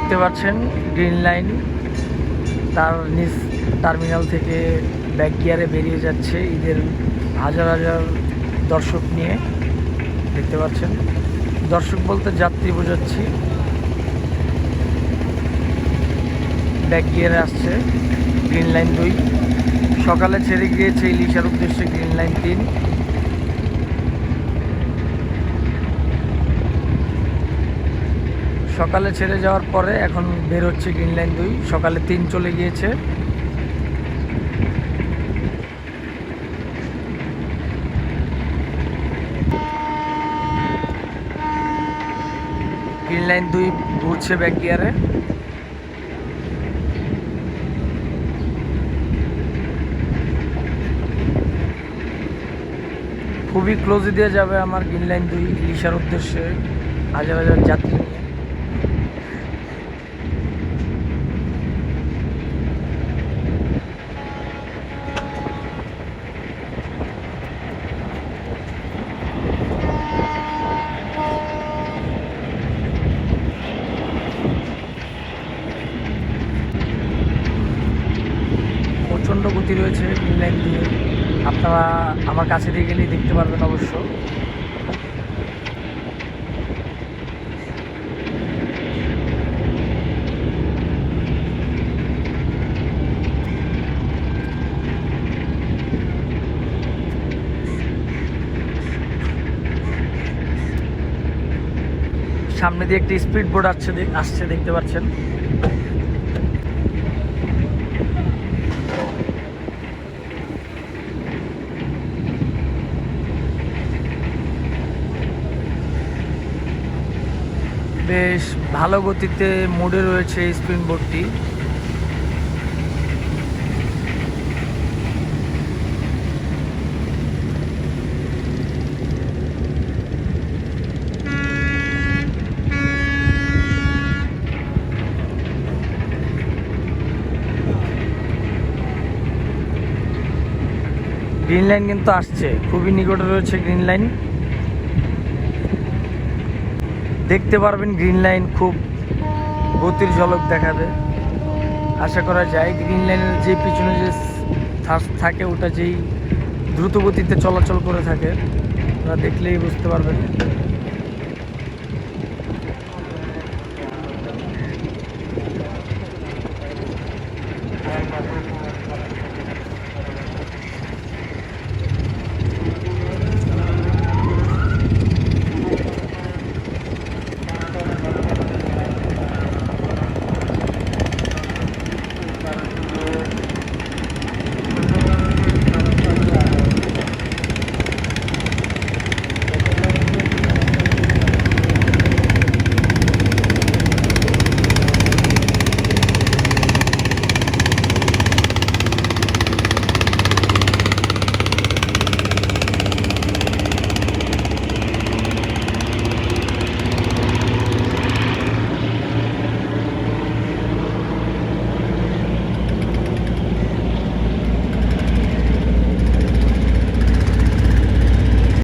দেখতে পাচ্ছেন green line তার নিজ টার্মিনাল থেকে ব্যাক গিয়ারে বেরিয়ে যাচ্ছে ঈদের হাজার হাজার দর্শক নিয়ে, দেখতে পাচ্ছেন। দর্শক বলতে যাত্রী বোঝাচ্ছি। ব্যাক গিয়ারে আসছে গ্রিন লাইন দুই। সকালে ছেড়ে গিয়েছে ইলিশার উদ্দেশ্যে গ্রিন লাইন তিন। সকালে ছেড়ে যাওয়ার পরে এখন বের হচ্ছে গ্রিন লাইন দুই। সকালে তিন চলে গিয়েছে। গ্রিন লাইন দুই ঘুরছে ব্যাক গিয়ারে। খুবই ক্লোজে দিয়ে যাবে আমার গ্রিন লাইন দুই, ইলিশার উদ্দেশ্যে। হাজার হাজার যাত্রী নিয়ে প্রচণ্ড গতি রয়েছে গ্রিন লাইন দিয়ে। আপনারা আমার কাছে দিয়ে গেলেই দেখতে পারবেন অবশ্য। সামনে দিয়ে একটি স্পিড বোর্ড আসছে আসছে, দেখতে পাচ্ছেন। বেশ ভালো গতিতে মোডে রয়েছে স্পিন বোর্ডটি গ্রিন লাইন কিন্তু আসছে, খুবই নিকটে রয়েছে গ্রিন লাইন। দেখতে পারবেন গ্রিন লাইন খুব গতির ঝলক দেখাবে। আশা করা যায় গ্রিন লাইনের যে পিছনে যে থাকে ওটা যেই দ্রুত গতিতে চলাচল করে থাকে ওরা দেখলেই বুঝতে পারবেন।